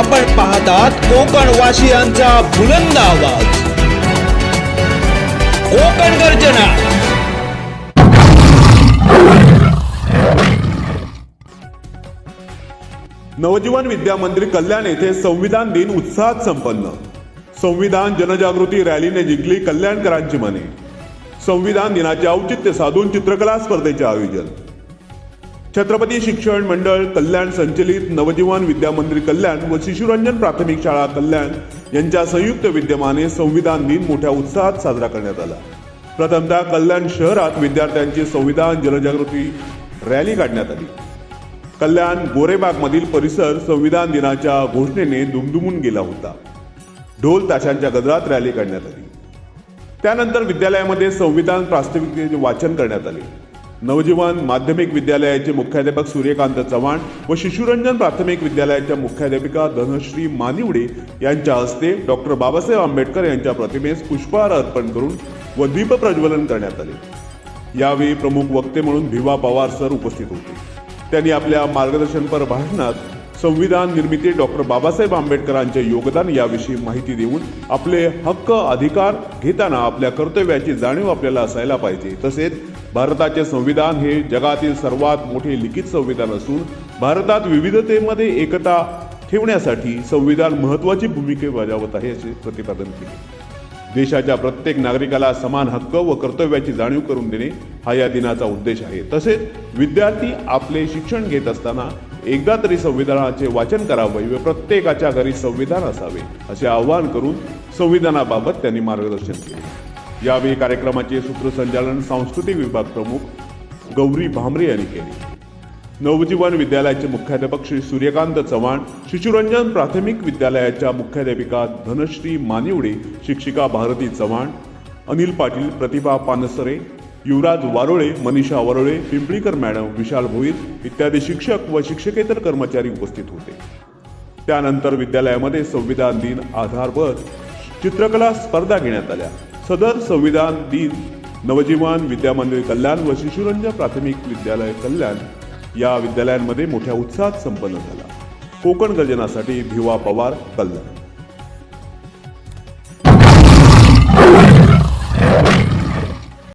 आपण पाहतात कोकण वासियांचा बुलंद आवाज. कोकण गर्जना. नवजीवन विद्या मंदिर कल्याण येथे संविधान दिन उत्साहात संपन्न. संविधान जनजागृती रॅलीने जिंकली कल्याणकरांची मने. संविधान दिनाचे औचित्य साधून चित्रकला स्पर्धेचे आयोजन. छत्रपती शिक्षण मंडळ कल्याण संचलित नवजीवन विद्यामंदिर कल्याण व शिशुरंजन प्राथमिक शाळा कल्याण यांच्या संयुक्त विद्यमाने संविधान दिन मोठ्या उत्साहात साजरा करण्यात आला. प्रथमतः कल्याण शहरात विद्यार्थ्यांची संविधान जनजागृती रॅली काढण्यात आली. कल्याण गोरेबागमधील परिसर संविधान दिनाच्या घोषणेने दुमदुमून गेला होता. ढोल ताशांच्या गजरात रॅली काढण्यात आली. त्यानंतर विद्यालयामध्ये संविधान प्रास्ताविकेचे वाचन करण्यात आले. नवजीवन माध्यमिक विद्यालयाचे मुख्याध्यापक सूर्यकांत चव्हाण व शिशुरंजन प्राथमिक विद्यालयाच्या मुख्याध्यापिका धनश्री मानिवडे यांच्या हस्ते डॉक्टर बाबासाहेब आंबेडकर यांच्या प्रतिमेस पुष्पहार अर्पण करून व दीप प्रज्वलन करण्यात आले. यावेळी प्रमुख वक्ते म्हणून भिवा पवार सर उपस्थित होते. त्यांनी आपल्या मार्गदर्शनपर भाषणात संविधान निर्मिती डॉक्टर बाबासाहेब आंबेडकरांचे योगदान याविषयी माहिती देऊन आपले हक्क अधिकार घेताना आपल्या कर्तव्याची जाणीव आपल्याला असायला पाहिजे. तसेच भारताचे संविधान हे जगातील सर्वात मोठे लिखित संविधान असून भारतात विविधतेमध्ये एकता ठेवण्यासाठी संविधान महत्त्वाची भूमिका बजावत आहे असे प्रतिपादन केले. देशाच्या प्रत्येक नागरिकाला समान हक्क व कर्तव्याची जाणीव करून देणे हा या दिनाचा उद्देश आहे. तसेच विद्यार्थी आपले शिक्षण घेत असताना एकदा तरी संविधानाचे वाचन करावे व प्रत्येकाच्या घरी संविधान असावे असे आवाहन करून संविधानाबाबत त्यांनी मार्गदर्शन केले. यावेळी कार्यक्रमाचे सूत्रसंचालन सांस्कृतिक विभाग प्रमुख गौरी भामरे यांनी केले. नवजीवन विद्यालयाचे मुख्याध्यापक श्री सूर्यकांत चव्हाण शिशुरंजन प्राथमिक विद्यालयाच्या मुख्याध्यापिका धनश्री मानिवडे शिक्षिका भारती चव्हाण अनिल पाटील प्रतिभा पानसरे युवराज वारोळे मनीषा वरोळे पिंपळीकर मॅडम विशाल भोईर इत्यादी शिक्षक व शिक्षकेतर कर्मचारी उपस्थित होते. त्यानंतर विद्यालयामध्ये संविधान दिन आधारवर चित्रकला स्पर्धा घेण्यात आल्या. सदर संविधान दिन नवजीवन विद्यामंदिर कल्याण व शिशुरंजन प्राथमिक विद्यालय कल्याण या विद्यालयांमध्ये मोठ्या उत्साहात संपन्न झाला. कोकण गर्जनासाठी भिवा पवार कल्याण.